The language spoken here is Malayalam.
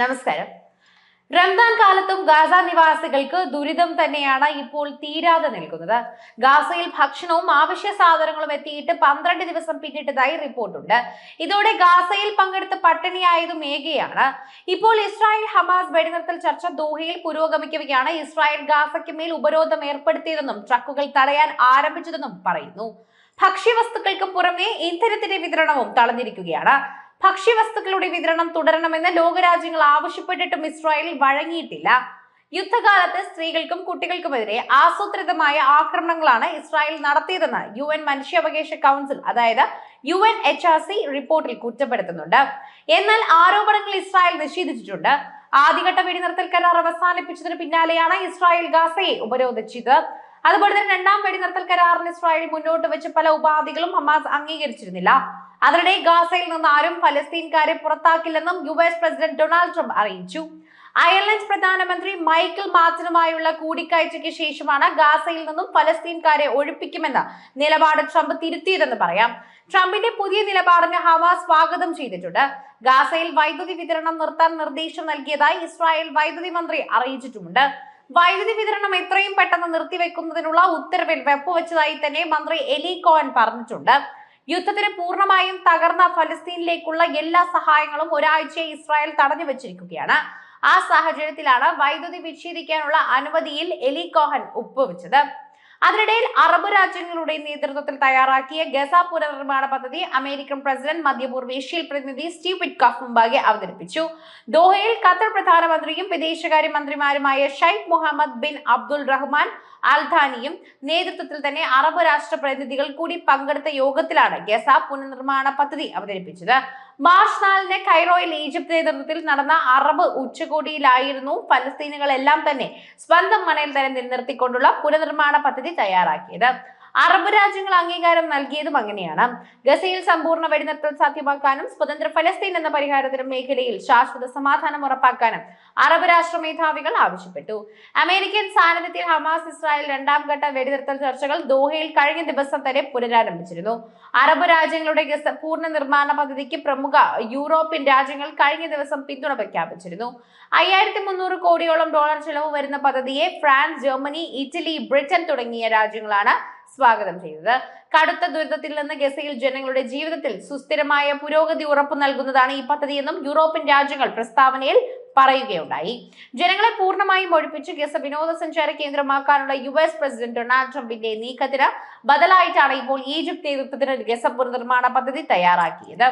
നമസ്കാരം. റംദാൻ കാലത്തും ഗാസ നിവാസികൾക്ക് ദുരിതം തന്നെയാണ് ഇപ്പോൾ തീരാതെ നിൽക്കുന്നത്. ഗാസയിൽ ഭക്ഷണവും ആവശ്യ സാധനങ്ങളും എത്തിയിട്ട് പന്ത്രണ്ട് ദിവസം പിന്നിട്ടതായി റിപ്പോർട്ടുണ്ട്. ഇതോടെ ഗാസയിൽ പങ്കെടുത്ത പട്ടിണിയായതും ഏകയാണ്. ഇപ്പോൾ ഇസ്രായേൽ ഹമാസ് വെടിനിർത്തൽ ചർച്ച ദോഹയിൽ പുരോഗമിക്കുകയാണ്. ഇസ്രായേൽ ഗാസയ്ക്ക് മേൽ ഉപരോധം ഏർപ്പെടുത്തിയതെന്നും ട്രക്കുകൾ തടയാൻ ആരംഭിച്ചതെന്നും പറയുന്നു. ഭക്ഷ്യവസ്തുക്കൾക്ക് പുറമെ ഇന്ധനത്തിന്റെ വിതരണവും തടഞ്ഞിരിക്കുകയാണ്. ഭക്ഷ്യവസ്തുക്കളുടെ വിതരണം തുടരണമെന്ന് ലോകരാജ്യങ്ങൾ ആവശ്യപ്പെട്ടിട്ടും ഇസ്രായേൽ വഴങ്ങിയിട്ടില്ല. യുദ്ധകാലത്ത് സ്ത്രീകൾക്കും കുട്ടികൾക്കുമെതിരെ ആസൂത്രിതമായ ആക്രമണങ്ങളാണ് ഇസ്രായേൽ നടത്തിയതെന്ന് യു എൻ മനുഷ്യാവകാശ കൗൺസിൽ അതായത് U N H R C റിപ്പോർട്ടിൽ കുറ്റപ്പെടുത്തുന്നുണ്ട്. എന്നാൽ ആരോപണങ്ങൾ ഇസ്രായേൽ നിഷേധിച്ചിട്ടുണ്ട്. ആദ്യഘട്ട വെടിനിർത്തൽ കരാർ അവസാനിപ്പിച്ചതിന് പിന്നാലെയാണ് ഇസ്രായേൽ ഗാസയെ ഉപരോധിച്ചത്. അതുപോലെ തന്നെ രണ്ടാം വെടിനിർത്തൽ കരാറിന് ഇസ്രായേൽ മുന്നോട്ട് വെച്ച് പല ഉപാധികളും ഹമാസ് അംഗീകരിച്ചിരുന്നില്ല. അതിനിടെ ഗാസയിൽ നിന്ന് ആരും ഫലസ്തീൻകാരെ പുറത്താക്കില്ലെന്നും U S president Donald Trump അറിയിച്ചു. അയർലൻഡ് പ്രധാനമന്ത്രി മൈക്കിൾ മാർട്ടിനുമായുള്ള കൂടിക്കാഴ്ചയ്ക്ക് ശേഷമാണ് ഗാസയിൽ നിന്നും ഫലസ്തീൻകാരെ ഒഴിപ്പിക്കുമെന്ന നിലപാട് ട്രംപ് തിരുത്തിയതെന്ന് പറയാം. ട്രംപിന്റെ പുതിയ നിലപാടിന് ഹവാ സ്വാഗതം ചെയ്തിട്ടുണ്ട്. ഗാസയിൽ വൈദ്യുതി വിതരണം നിർത്താൻ നിർദ്ദേശം നൽകിയതായി ഇസ്രായേൽ വൈദ്യുതി മന്ത്രി അറിയിച്ചിട്ടുമുണ്ട്. വൈദ്യുതി വിതരണം എത്രയും പെട്ടെന്ന് നിർത്തിവെക്കുന്നതിനുള്ള ഉത്തരവിൽ വെപ്പുവെച്ചതായി തന്നെ മന്ത്രി എലി കോൻ പറഞ്ഞിട്ടുണ്ട്. യുദ്ധത്തിന് പൂർണമായും തകർന്ന ഫലസ്തീനിലേക്കുള്ള എല്ലാ സഹായങ്ങളും ഒരാഴ്ചയെ ഇസ്രായേൽ തടഞ്ഞു വെച്ചിരിക്കുകയാണ് ആ സാഹചര്യത്തിലാണ് വൈദ്യുതി വിച്ഛേദിക്കാനുള്ള അനുമതിയിൽ എലി കോഹൻ ഒപ്പുവെച്ചത്. അതിനിടയിൽ അറബ് രാജ്യങ്ങളുടെ നേതൃത്വത്തിൽ തയ്യാറാക്കിയ ഗസ പുനർനിർമ്മാണ പദ്ധതി അമേരിക്കൻ പ്രസിഡന്റ് മധ്യപൂർവേഷ്യയിൽ പ്രതിനിധി സ്റ്റീവ് വിറ്റ്കോഫ് മുമ്പാകെ അവതരിപ്പിച്ചു. ദോഹയിൽ ഖത്തർ പ്രധാനമന്ത്രിയും വിദേശകാര്യ മന്ത്രിമാരുമായ Sheikh Mohammed bin Abdul Rahman അൽധാനിയും നേതൃത്വത്തിൽ തന്നെ അറബ് രാഷ്ട്ര പ്രതിനിധികൾ കൂടി പങ്കെടുത്ത യോഗത്തിലാണ് ഗസ പുനർനിർമ്മാണ പദ്ധതി അവതരിപ്പിച്ചത്. മാർച്ച് നാലിന് കൈറോയിൽ ഈജിപ്ത് നേതൃത്വത്തിൽ നടന്ന അറബ് ഉച്ചകോടിയിലായിരുന്നു ഫലസ്തീനുകളെല്ലാം തന്നെ സ്വന്തം മണയിൽ തന്നെ നിലനിർത്തിക്കൊണ്ടുള്ള പുനർനിർമ്മാണ പദ്ധതി തയ്യാറാക്കിയത്. അറബ് രാജ്യങ്ങൾ അംഗീകാരം നൽകിയതും അങ്ങനെയാണ്. ഗസയിൽ സമ്പൂർണ വെടിനിർത്തൽ സാധ്യമാക്കാനും സ്വതന്ത്ര ഫലസ്തീൻ എന്ന പരിഹാരത്തിനും മേഖലയിൽ ശാശ്വത സമാധാനം ഉറപ്പാക്കാനും അറബ് രാഷ്ട്ര മേധാവികൾ ആവശ്യപ്പെട്ടു. അമേരിക്കൻ സാന്നിധ്യത്തിൽ ഹമാസ് ഇസ്രായേൽ രണ്ടാം ഘട്ട വെടിനിർത്തൽ ചർച്ചകൾ ദോഹയിൽ കഴിഞ്ഞ ദിവസം തന്നെ പുനരാരംഭിച്ചിരുന്നു. അറബ് രാജ്യങ്ങളുടെ ഗസ പൂർണ നിർമ്മാണ പദ്ധതിക്ക് പ്രമുഖ യൂറോപ്യൻ രാജ്യങ്ങൾ കഴിഞ്ഞ ദിവസം പിന്തുണ പ്രഖ്യാപിച്ചിരുന്നു. അയ്യായിരത്തി മുന്നൂറ് കോടിയോളം ഡോളർ ചെലവ് വരുന്ന പദ്ധതിയെ ഫ്രാൻസ് ജർമ്മനി ഇറ്റലി ബ്രിട്ടൻ തുടങ്ങിയ രാജ്യങ്ങളാണ് സ്വാഗതം ചെയ്തത് കടുത്ത ദുരിതത്തിൽ നിന്ന് ഗസയിൽ ജനങ്ങളുടെ ജീവിതത്തിൽ സുസ്ഥിരമായ പുരോഗതി ഉറപ്പു നൽകുന്നതാണ് ഈ പദ്ധതിയെന്നും യൂറോപ്യൻ രാജ്യങ്ങൾ പ്രസ്താവനയിൽ പറയുകയുണ്ടായി. ജനങ്ങളെ പൂർണമായും ഒഴിപ്പിച്ച് ഗസ വിനോദസഞ്ചാര കേന്ദ്രമാക്കാനുള്ള യു എസ് പ്രസിഡന്റ് ഡൊണാൾഡ് ട്രംപിന്റെ നീക്കത്തിന് ബദലായിട്ടാണ് ഇപ്പോൾ ഈജിപ്ത് നേതൃത്വത്തിന് ഗസ പുനർനിർമ്മാണ പദ്ധതി തയ്യാറാക്കിയത്.